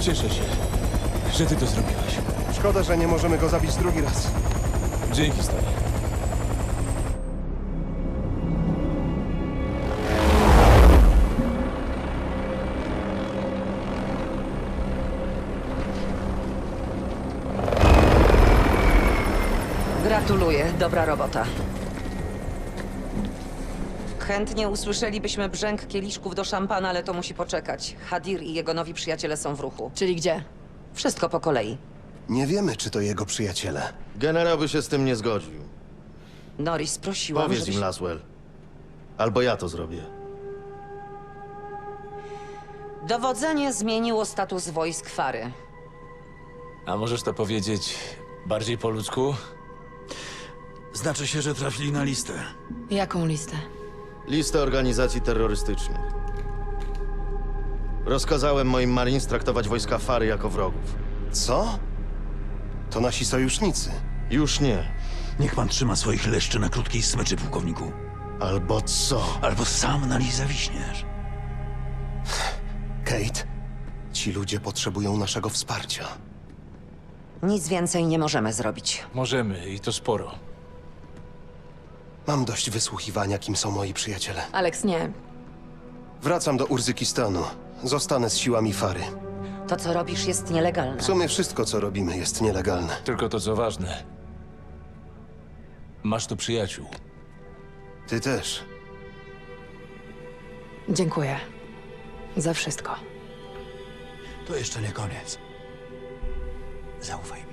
Cieszę się, że ty to zrobiłeś. Szkoda, że nie możemy go zabić drugi raz. Dzięki, stary. Gratuluję, dobra robota. Chętnie usłyszelibyśmy brzęk kieliszków do szampana, ale to musi poczekać. Hadir i jego nowi przyjaciele są w ruchu. Czyli gdzie? Wszystko po kolei. Nie wiemy, czy to jego przyjaciele. Generał by się z tym nie zgodził. Norris prosiłam, Powiedz żebyś... im, Laswell. Albo ja to zrobię. Dowodzenie zmieniło status wojsk Fary. A możesz to powiedzieć bardziej po ludzku? Znaczy się, że trafili na listę. Jaką listę? Listę organizacji terrorystycznych. Rozkazałem moim Marines traktować wojska Fary jako wrogów. Co? To nasi sojusznicy. Już nie. Niech pan trzyma swoich leszczy na krótkiej smyczy, pułkowniku. Albo co? Albo sam na nich zawiśniesz. Kate, ci ludzie potrzebują naszego wsparcia. Nic więcej nie możemy zrobić. Możemy i to sporo. Mam dość wysłuchiwania, kim są moi przyjaciele. Alex, nie. Wracam do Urzykistanu. Zostanę z siłami Fary. To, co robisz, jest nielegalne. W sumie wszystko, co robimy, jest nielegalne. Tylko to, co ważne. Masz tu przyjaciół. Ty też. Dziękuję. Za wszystko. To jeszcze nie koniec. Zaufaj mi.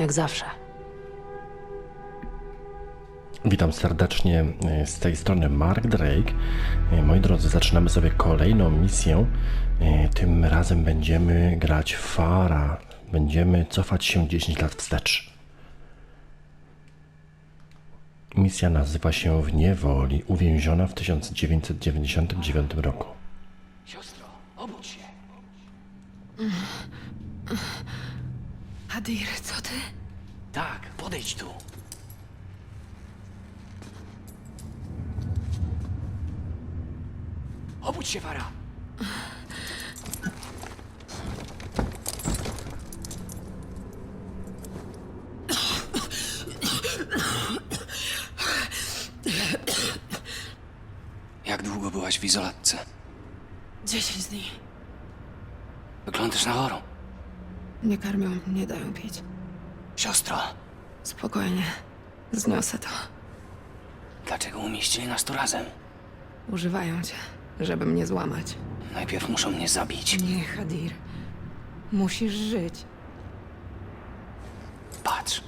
Jak zawsze. Witam serdecznie e, z tej strony Mark Drake. E, Moi drodzy, zaczynamy sobie kolejną misję. E, Tym razem będziemy grać Fara. Będziemy cofać się 10 lat wstecz. Misja nazywa się W niewoli, uwięziona w 1999 roku. Siostro, obudź się. Hadir, co ty? Tak, podejdź tu. Obudź się, Wara. Jak długo byłaś w izolatce? Dziesięć dni. Wyglądasz na chorą. Nie karmią, nie dają pić. Siostro, Spokojnie. Zniosę to. dlaczego umieścili nas tu razem? Używają cię, żeby mnie złamać. Najpierw muszą mnie zabić. Nie, Hadir. Musisz żyć. Patrz.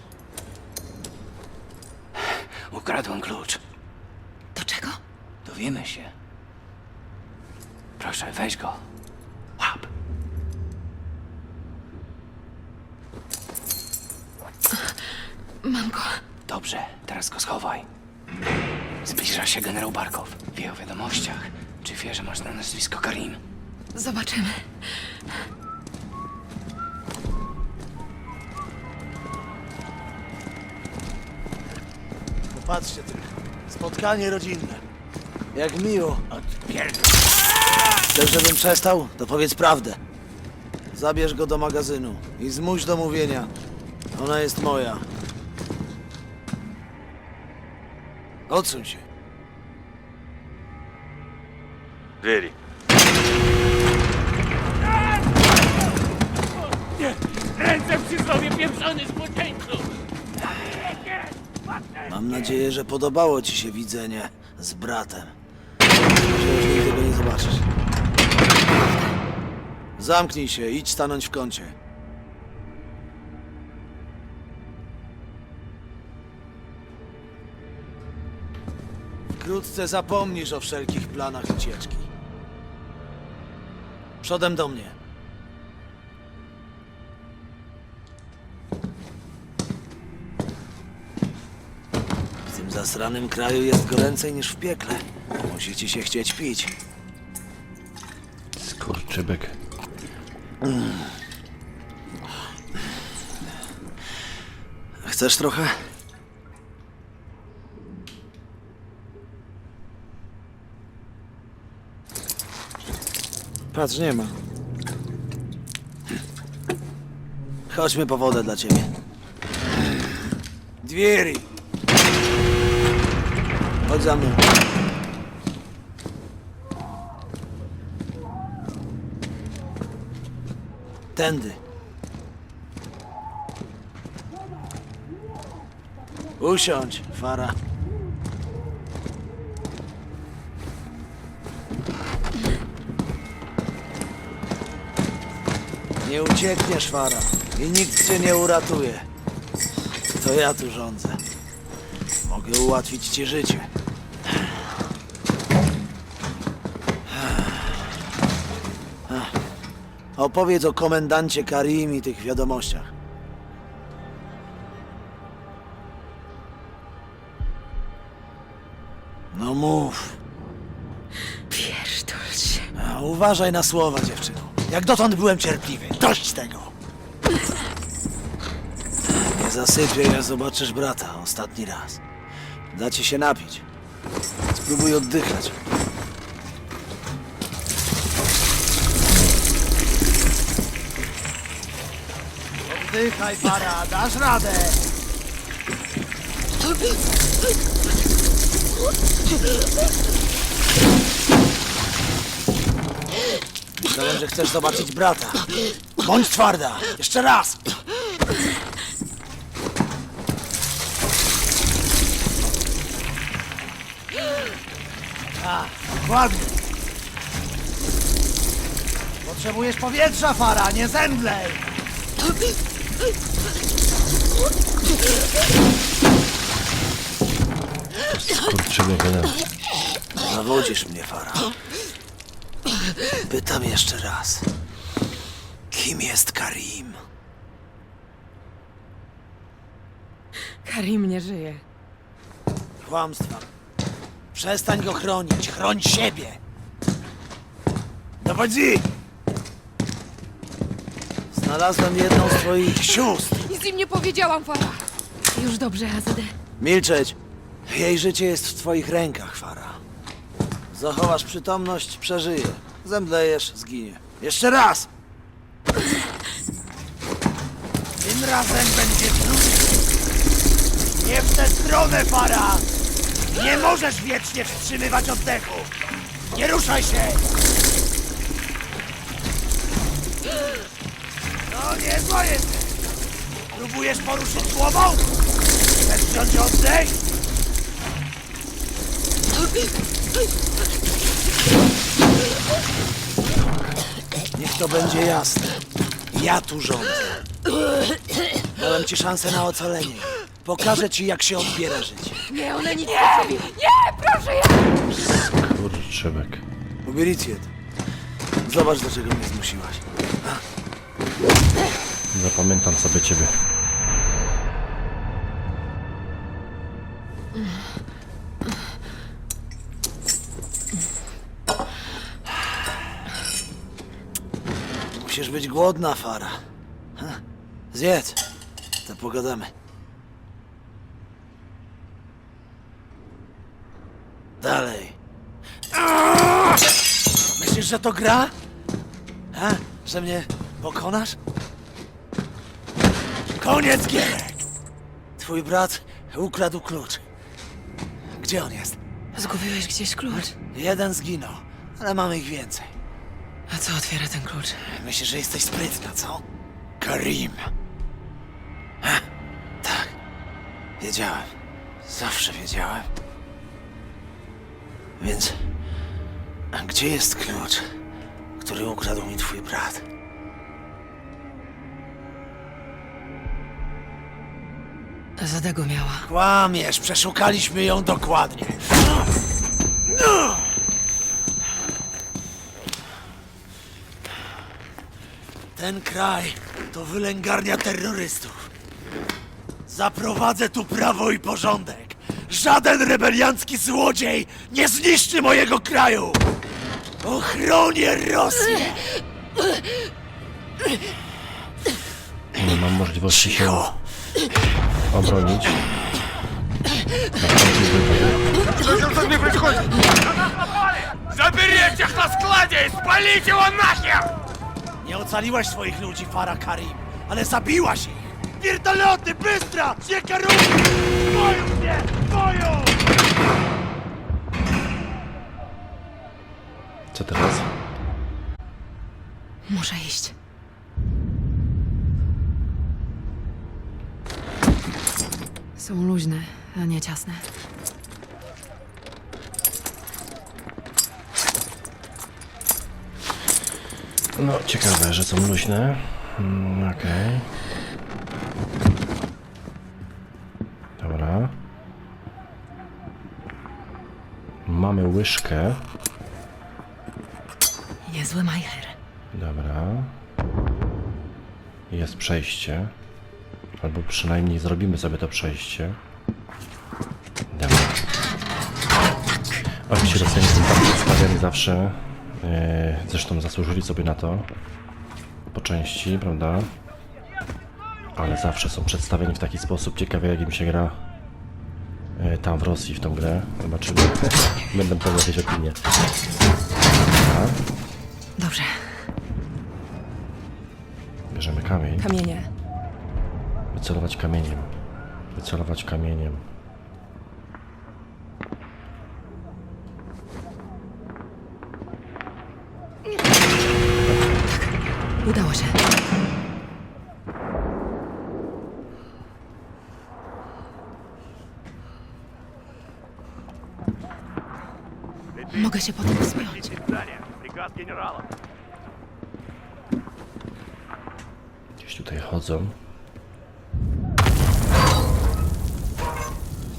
Ukradłem klucz. Do czego? Dowiemy się. Proszę, weź go. Łap. Mam go. Dobrze, teraz go schowaj. Zbliża się generał Barkow. Wie o wiadomościach. Czy wie, że masz na nazwisko Karim? Zobaczymy. Popatrzcie tylko. Spotkanie rodzinne. Jak miło. Chcesz, żebym przestał? To powiedz prawdę. Zabierz go do magazynu i zmuś do mówienia. Ona jest moja. Odsuń się. Mam nadzieję, że podobało ci się widzenie z bratem. Może już nigdy go nie zobaczysz. Zamknij się, idź stanąć w kącie. Wkrótce zapomnisz o wszelkich planach ucieczki. Przodem do mnie. W tym zasranym kraju jest goręcej niż w piekle. Musi ci się chcieć pić. Skurczybek. Chcesz trochę? Patrz, nie ma. Chodźmy po wodę dla ciebie. Dwieri! Chodź za mną. Tędy. Usiądź, Fara. Nie uciekniesz, Fara. I nikt cię nie uratuje. To ja tu rządzę. Mogę ułatwić ci życie. Opowiedz o komendancie Karim i tych wiadomościach. No mów. Pierdol się. A, uważaj na słowa, dziewczyno. Jak dotąd byłem cierpliwy. Dość tego! Nie zasypię, jak zobaczysz brata ostatni raz. Da ci się napić. Spróbuj oddychać. Oddychaj, para, dasz radę! Myślałem, że chcesz zobaczyć brata. Bądź twarda! Jeszcze raz! Tak, dokładnie. Potrzebujesz powietrza, Fara, nie zemdlej! Skurczybyk jeden. Zawodzisz mnie, Fara. Pytam jeszcze raz. Kim jest Karim? Karim nie żyje. Kłamstwa. Przestań go chronić. Chroń siebie. Dowodzi! Znalazłem jedną z twoich sióstr. Nic im nie powiedziałam, Fara. Już dobrze, Azade. Milczeć. Jej życie jest w twoich rękach, Fara. Zachowasz przytomność, przeżyje. Zemdlejesz, zginie. Jeszcze raz! Tym razem będzie trudniej. Nie w tę stronę, Fara! Nie możesz wiecznie wstrzymywać oddechu! Nie ruszaj się! No nie zła jesteś! Próbujesz poruszyć głową? Chcesz wziąć oddech? Niech to będzie jasne. Ja tu rządzę. Dałem ci szansę na ocalenie. Pokażę ci, jak się odbiera życie. Nie, one nic nie zrobiły. Nie, proszę, ja... Skurczybyk. Ubiericjet. Zobacz, do czego mnie zmusiłaś. Zapamiętam sobie ciebie. Głodna, Fara. Zjedz. To pogadamy. Dalej. Myślisz, że to gra? Ha? Że mnie pokonasz? Koniec gierek! Twój brat ukradł klucz. Gdzie on jest? Zgubiłeś gdzieś klucz. Jeden zginął, ale mamy ich więcej. A co otwiera ten klucz? Myślisz, że jesteś sprytna, co? Karim. Ha? Tak. Wiedziałem. Zawsze wiedziałem. Więc... A gdzie jest klucz, który ukradł mi twój brat? Zadego miała. Kłamiesz, przeszukaliśmy ją dokładnie. Ten kraj to wylęgarnia terrorystów. Zaprowadzę tu prawo i porządek. Żaden rebeliancki złodziej nie zniszczy mojego kraju. Ochronię Rosję. Nie mam możliwości się Cicho. obronić. Заберите их на складе и спалите его нахер! Nie ocaliłaś swoich ludzi, Farah Karim. ale zabiłaś ich! Wiertoloty, bystra! Ciekaruchy! Boją mnie! Boją! Co teraz? Muszę iść. Są luźne, a nie ciasne. No, ciekawe, że są luźne. Mm, Okej. Dobra. Mamy łyżkę. Niezły majcher. Dobra. Jest przejście. Albo przynajmniej zrobimy sobie to przejście. Dobra. Oczywiście są tak przedstawiani zawsze. E, Zresztą zasłużyli sobie na to. Po części, prawda? Ale zawsze są przedstawieni w taki sposób. Ciekawe jak im się gra e, tam w Rosji w tą grę. Zobaczymy. Będę pewnie jakieś opinie. Dobra. Dobrze. Bierzemy kamień. Kamienie. Wycelować kamieniem. Wycelować kamieniem. Udało się. Mogę się potem wspiąć. Приказ генерала. Gdzieś tutaj chodzą.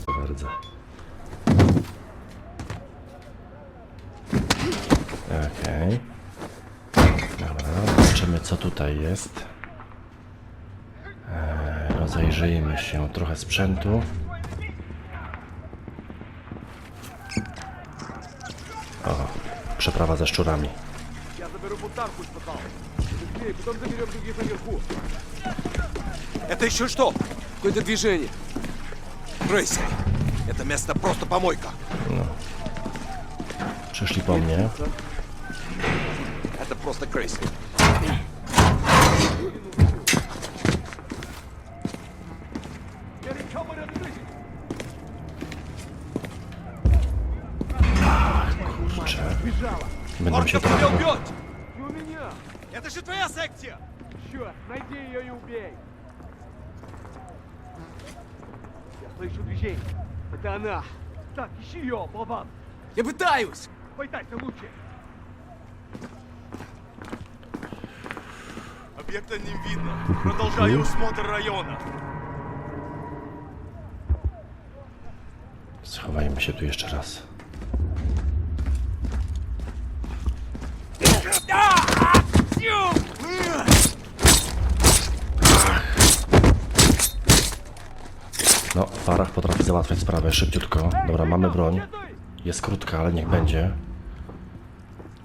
Proszę Bardzo. Okej. Dobra, zobaczymy co tutaj jest. Eee, rozejrzyjmy się trochę sprzętu. O, przeprawa ze szczurami. Это еще что? Какое-то движение. Крейси, это место просто помойка. Przyszli po mnie. Это просто Крейси. Teraz... тебя убьет! Не у меня! Это же твоя секция! Черт, найди ее и убей! Я слышу движение. Это она. Так, ищи ее, болван. Я пытаюсь! Хватайся лучше. Объекта не видно. Продолжаю осмотр района. Schowajmy się tu jeszcze raz. No, Farah potrafi załatwiać sprawę szybciutko. Dobra, mamy broń. Jest krótka, ale niech będzie.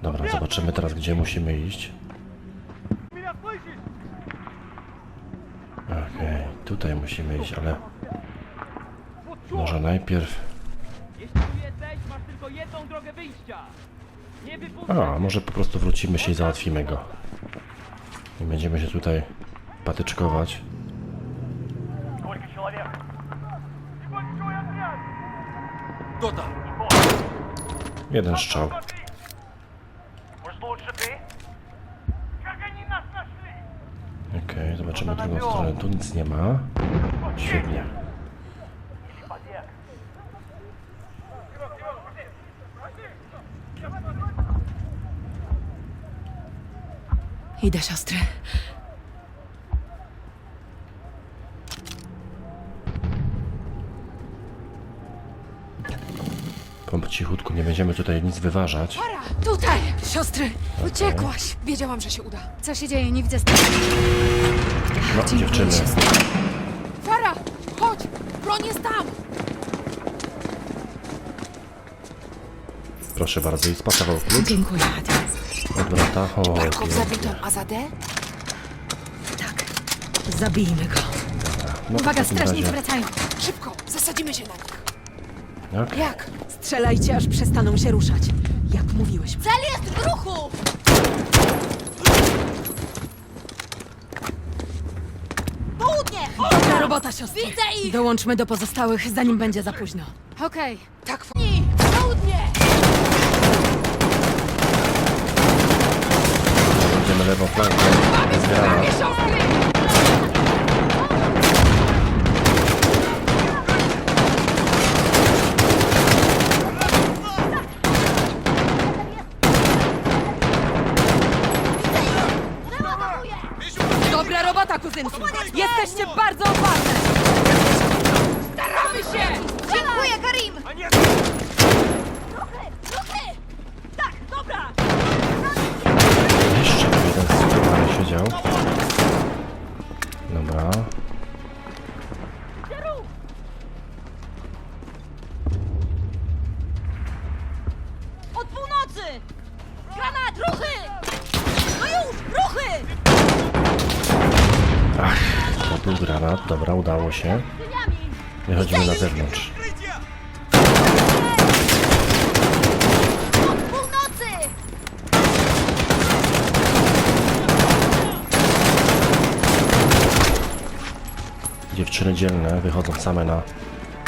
Dobra, zobaczymy teraz, gdzie musimy iść. Okej, okay, tutaj musimy iść, ale... Może najpierw... A, może po prostu wrócimy się i załatwimy go. I będziemy się tutaj patyczkować. Jeden strzał. Okej, okay, zobaczymy drugą stronę. Tu nic nie ma. Świetnie. Idę, siostry. Po cichutku, nie będziemy tutaj nic wyważać. Tutaj! Siostry! Uciekłaś! Wiedziałam, że się uda. Co się dzieje? Nie widzę stanu. No, dziewczyny. Fara! Chodź! Broń jest tam! Proszę bardzo, i spasował klucz Dziękuję, Hadi. Od brata. O, pięknie. Tak. Zabijmy go. No, w Uwaga, takim strażnicy razie- wracają! Szybko! Zasadzimy się na nich! Okej. Jak? Strzelajcie, aż przestaną się ruszać. Jak mówiłyśmy. Cel jest w ruchu! Dobra robota, siostry. Dołączmy do pozostałych, zanim będzie za późno. Okej. Tak, f- Idziemy lewą flanką. Jest. Dobra robota, kuzynki. Jesteście bardzo odważne. Od północy! Granat, ruchy! No już, ruchy! Ach, to był granat. Dobra, udało się. Wychodzimy na zewnątrz. Północy! Dziewczyny dzielne wychodzą same na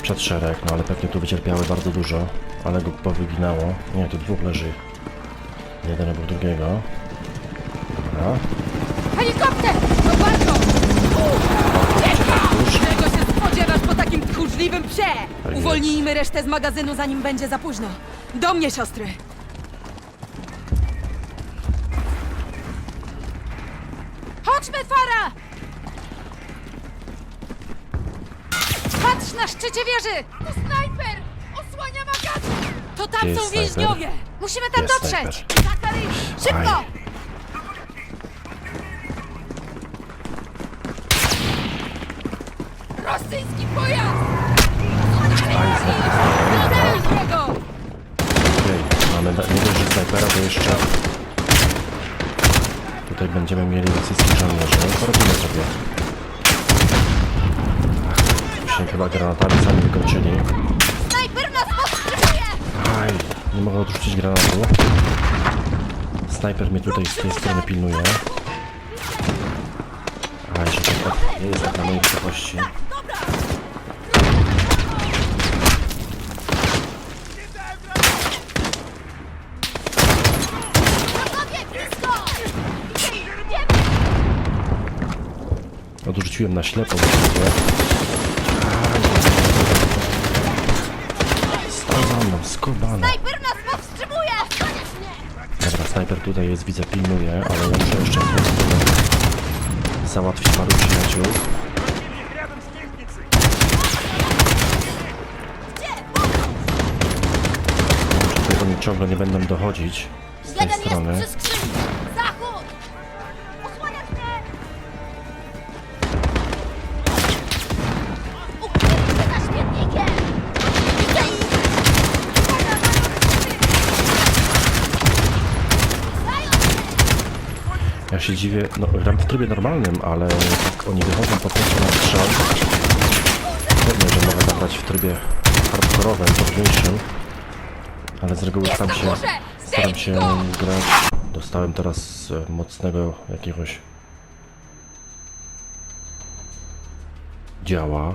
przed szereg, no ale pewnie tu wycierpiały bardzo dużo, ale go powyginało. Nie, tu dwóch leży. Jeden obok drugiego. Dobra. Helikopter! Do Barkow! Już. Czego się spodziewasz po takim tchórzliwym psie? Uwolnijmy resztę z magazynu, zanim będzie za późno. Do mnie, siostry! Chodźmy, Fara! Patrz na szczycie wieży! To snajper! Osłania magazyn! To Gdzie tam jest są snajper? więźniowie! Musimy tam Jest dotrzeć! snajper. Za Karim! Szybko! Aj. Rosyjski pojazd! Snajper. Zabił jego! Okej, mamy da- nie dość, że snajpera, to jeszcze tutaj będziemy mieli rosyjskich żołnierzy. Porobimy sobie. Się chyba granatami sami wykończyli. Snajper nas powstrzymuje! Aj, nie mogę odrzucić granatu. Snajper mnie tutaj z tej strony pilnuje. Aj, że to tak nie jest na mojej wysokości. Blisko! Odrzuciłem na ślepo. skubana. Snajper nas powstrzymuje! Dobra, snajper tutaj jest, widzę, pilnuje, ale ja muszę jeszcze załatwić paru przyjaciół. Tutaj oni ciągle nie będą dochodzić z tej Jeden jest strony. Się! Dziwię, no gram w trybie normalnym, ale jak oni wychodzą po prostu na strzał, pewnie, że mogę zagrać w trybie hardkorowym, trudniejszym, ale z reguły staram się, staram się grać. Dostałem teraz e, mocnego jakiegoś działa.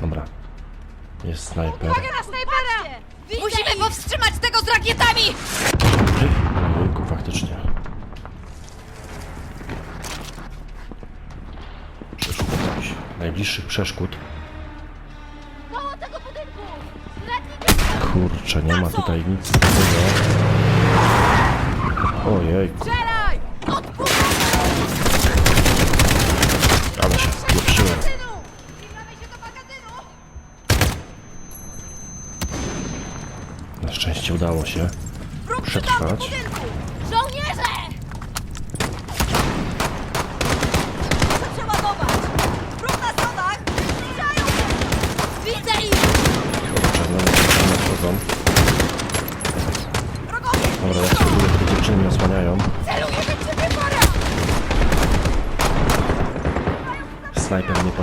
Dobra, jest snajper. na snajpera! Musimy powstrzymać tego z rakietami! Ojejku, faktycznie. Przeszkód jakiś. Najbliższych przeszkód. Kurczę, nie ma tutaj nic takiego. Odpór! ale się magazynu! Na szczęście udało się przetrwać.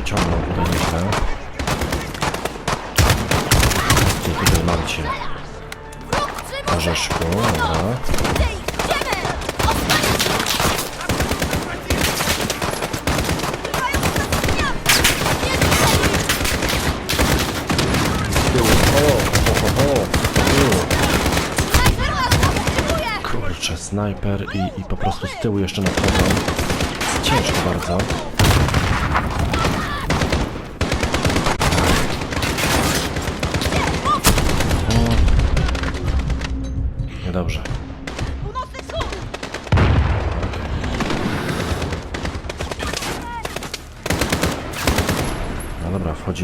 pociągnął tutaj nieźle. Gdzie tutaj marcie? Orzeszku, dobra. Kurczę, snajper i, i po prostu z tyłu jeszcze nadchodzą. Ciężko bardzo.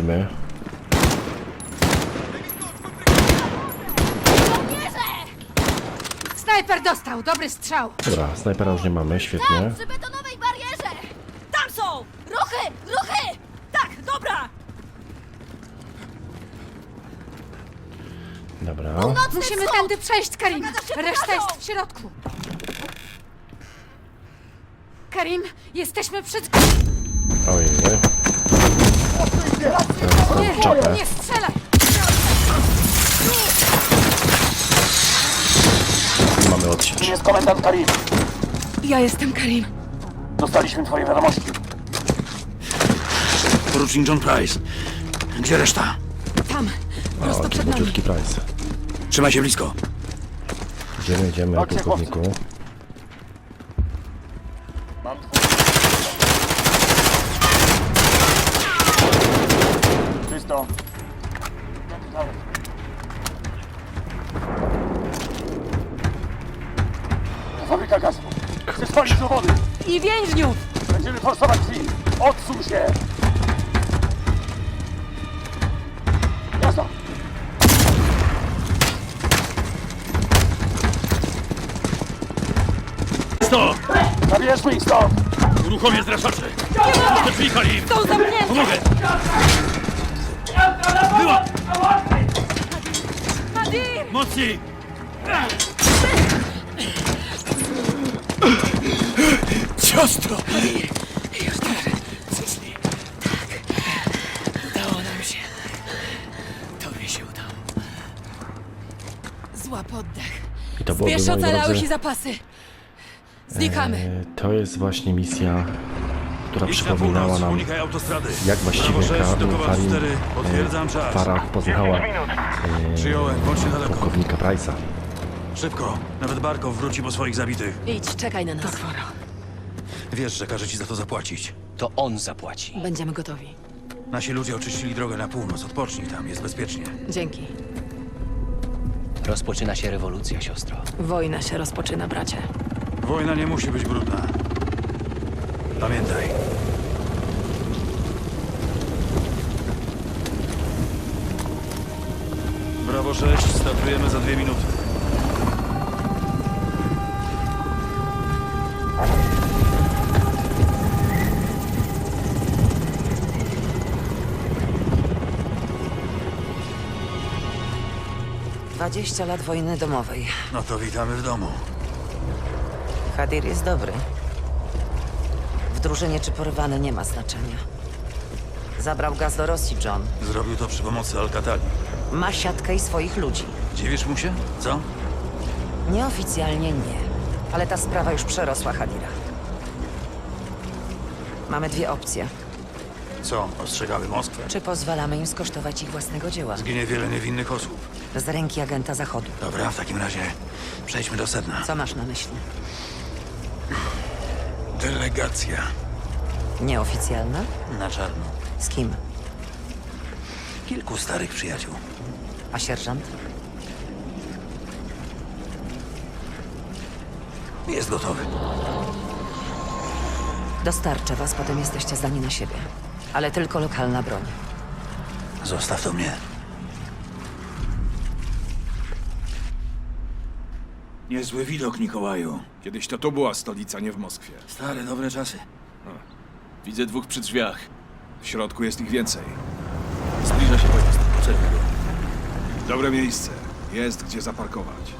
Dobra, wchodzimy. Snajper dostał, dobry strzał. Dobra, snajpera już nie mamy, świetnie. Przy betonowej barierze! Tam są! Ruchy! Ruchy! Tak, dobra! Dobra. Musimy tędy przejść, Karim. Reszta jest w środku. Karim, jesteśmy przed... Ojej. Nie, Czapę. nie strzelaj! Mamy odsiecz. Jest komendant Karim. Ja jestem Karim. Dostaliśmy twoje wiadomości. Porucznik John Price. Gdzie reszta? Tam, O, prosto przed nami. Price. Trzymaj się blisko. Idziemy, idziemy, pułkowniku. Mam twój... Czysto. To fabryka gazu. Chcesz palić do wody. I więźniów! Będziemy forsować drzwi. Odsuń się. Jasno. Sto! Zabierzmy ich stąd. Uruchomię Kalim! Są zamknięte! Pomogę! Była! Mocniej! Siostro! Udało nam się. Tobie się udało. Złap oddech. I to byłoby, Bierz moi ocalałych drodzy, i zapasy. Znikamy. e, to jest właśnie misja, która przypominała nam, unikaj autostrady. jak właściwie Karin, e, w Farach poznała Przyjąłem, bądź daleko. pułkownika Price'a. Szybko. Nawet Barkow wróci po swoich zabitych. Idź, czekaj na nas. Wiesz, że każe ci za to zapłacić. To on zapłaci. Będziemy gotowi. Nasi ludzie oczyścili drogę na północ. Odpocznij tam, jest bezpiecznie. Dzięki. Rozpoczyna się rewolucja, siostro. Wojna się rozpoczyna, bracie. Wojna nie musi być brudna. Pamiętaj. Brawo 6, startujemy za dwie minuty. Dwadzieścia lat wojny domowej. No to witamy w domu. Hadir jest dobry. Drużynie czy porwany nie ma znaczenia. Zabrał gaz do Rosji, John. Zrobił to przy pomocy Alcatali. Ma siatkę i swoich ludzi. Dziwisz mu się? Co? Nieoficjalnie nie. Ale ta sprawa już przerosła Hadira. Mamy dwie opcje. Co? Ostrzegały Moskwę. Czy pozwalamy im skosztować ich własnego dzieła? Zginie wiele niewinnych osób. Z ręki agenta Zachodu. Dobra, w takim razie przejdźmy do sedna. Co masz na myśli? Delegacja Nieoficjalna? na czarno. Z kim? Kilku starych przyjaciół. A sierżant? Jest gotowy. Dostarczę was, potem jesteście zdani na siebie. Ale tylko lokalna broń. Zostaw to mnie. Niezły widok, Mikołaju. Kiedyś to tu była stolica, nie w Moskwie. Stare, dobre czasy. Widzę dwóch przy drzwiach. W środku jest ich więcej. Zbliża się pojazd. Obserwuj go. Dobre miejsce. Jest gdzie zaparkować.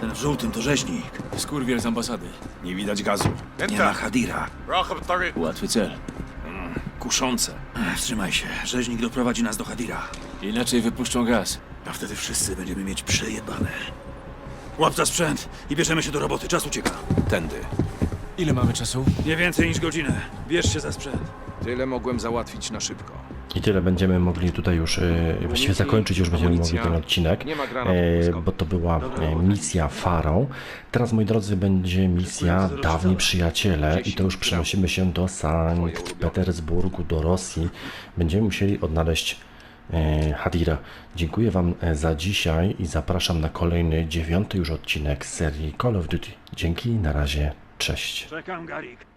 Ten w żółtym to rzeźnik. Skurwiel z ambasady. Nie widać gazu. Nie ma Hadira. Łatwy cel. Kuszące. Ech, Wstrzymaj się. Rzeźnik doprowadzi nas do Hadira. Inaczej wypuszczą gaz. A wtedy wszyscy będziemy mieć przejebane. Łap za sprzęt i bierzemy się do roboty. Czas ucieka. Tędy. Ile mamy czasu? Nie więcej niż godzinę. Bierz się za sprzęt. Tyle mogłem załatwić na szybko. I tyle będziemy mogli tutaj już, e, właściwie zakończyć już będziemy mogli ten odcinek, e, bo to była e, misja Farą. Teraz, moi drodzy, będzie misja Dawni Przyjaciele i to już przenosimy się do Sankt Petersburgu, do Rosji. Będziemy musieli odnaleźć Hadira. Dziękuję Wam e, za dzisiaj i zapraszam na kolejny, dziewiąty już odcinek serii Call of Duty. Dzięki, na razie, cześć. Czekam, Garik.